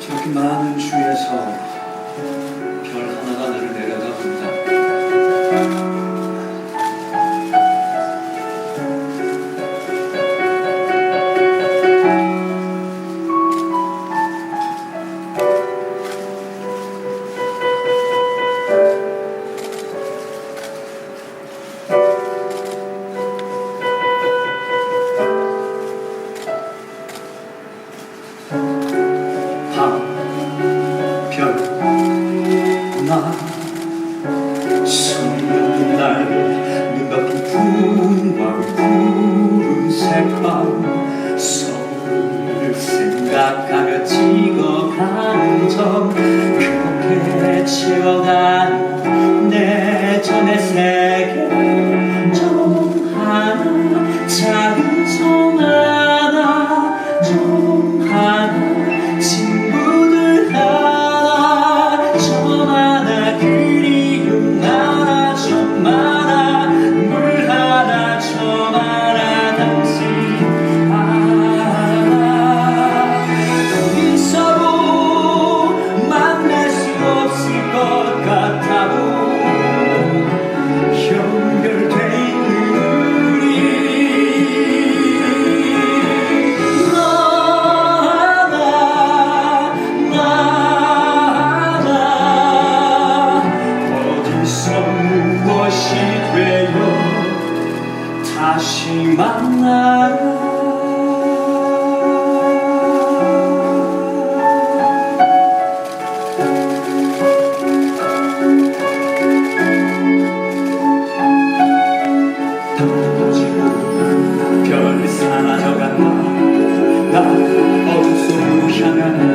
저기 많은 주에서 밤, 별, 나, 소년 날, 하나, 그리움 하나, 좀 하나, 물 하나, 좀 하나, 당신 다시 만나요. 별이 사라져간다. 나 어둠 속으로 향하는